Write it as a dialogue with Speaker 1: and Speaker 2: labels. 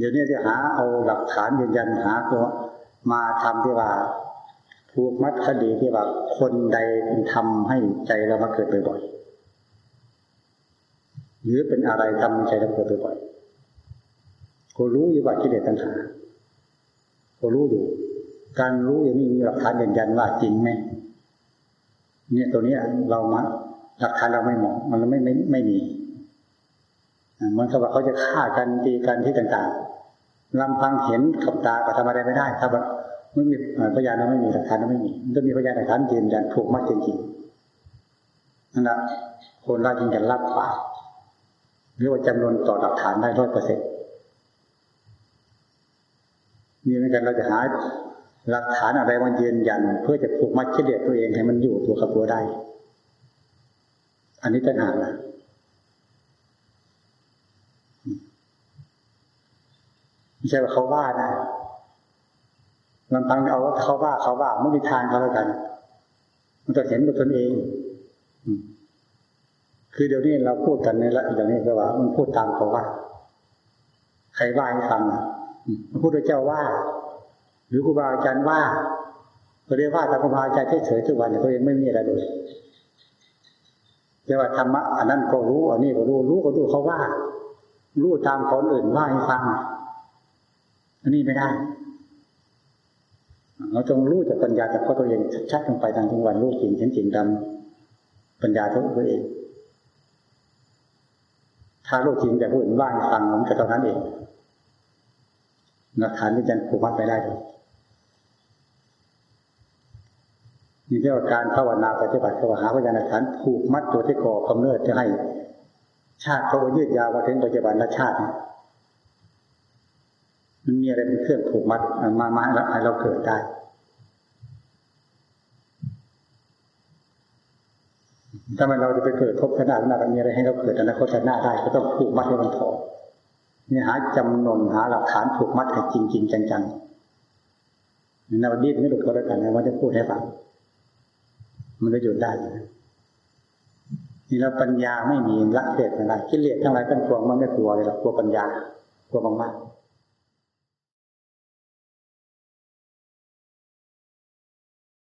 Speaker 1: เดี๋ยวนี้จะหาเอาหลักฐานยืนยันหาตัวมาทำที่ว่าผูกมัดคดีที่ว่าคนใดเป็นทำให้ใจเรามาเกิดบ่อยๆหรือเป็นอะไรทำให้ใจเราเกิดบ่อยๆก็รู้อยู่ว่ากิเลสตัณหาก็รู้อยู่ การรู้อย่างนี้มีหลักฐานยืนยันว่าจริงไหมเนี่ยตัวนี้เรามาหลักฐานเราไม่เหมาะมันไม่ไม่ไม่มีมันกับว่าเขาจะฆ่ากันตีกันที่ต่างๆ ลำพังเห็นกับตาก็ทำอะไรไม่ได้ถ้าแบบไม่มีพยานเราไม่มีหลักฐานเราไม่มีมันต้องมีพยานหลักฐานยืนยันถูกมัดจริงๆนั่นแหละคนเราจึงจะรับปากหรือว่าจำนวนต่อหลักฐานได้ร้อยเปอร์เซ็นต์นี่เหมือนกันเราจะหาหลักฐานอะไรมายืนยัน เพื่อจะผูกมัดกิเลสตัวเองให้มันอยู่ตัวกับตัวได้ อันนี้ต่างหากนะ ไม่ใช่ว่าเขาว่านะลำพังเอาว่าเขาว่าเขาว่าไม่มีทางเขาแล้วกัน มันจะเห็นด้วยตนเองคือเดี๋ยวนี้เราพูดกันในละอย่างนี้ก็ว่า มันพูดตามเขาว่า ใครว่าให้ฟังอะอืมพระพุทธเจ้าว่า หรือครูบาอาจารย์ว่าเขาเรียกว่าแต่ครูบาอาจารย์เฉยๆทุกวันเนี่ยตัวเองไม่มีอะไรเลยแต่ว่าธรรมะอันนั้นก็รู้ อันนี้ก็รู้ รู้ก็รู้เขาว่า รู้ตามคนอื่นว่าให้ฟัง อันนี้ไม่ได้ เราต้องรู้จากปัญญาจากข้อตัวเองชัดๆลงไปทางทุกวันรู้จริงเห็นจริงตามปัญญาตัวเอง ถ้ารู้จริงแต่ผู้อื่นว่าให้ฟังมันก็เท่านั้นเองหลักฐานที่จะผูกมัดไปได้เลยนี่เรียกว่าการภาวนาปฏิบัติภาวหาพยานหลักฐานผูกมัดตัวที่ก่อกำเนิดจะให้ ชาติเขายืดยาวมาถึงปัจจุบันและชาติ มันมีอะไรเป็นเครื่องผูกมัดมามาให้เราเกิดได้ถ้ามันเราจะไปเกิดพบขนาดหน้ามีอะไรให้เราเกิดอนาคตหน้าได้ก็ต้องผูกมัดให้มันพอเนี่ยหาจำนวนหาหลักฐานผูกมัดให้จริงจริงจังๆนาวดีไม่หลุดก็แล้วกันนะว่าจะพูดให้ฟังมันก็หยุดได้นี่เราปัญญาไม่มีละเกิดอะไรกิเลสทั้งหลายทั้งปวงมันไม่กลัวเลยหรอกกลัวปัญญากลัวมากๆ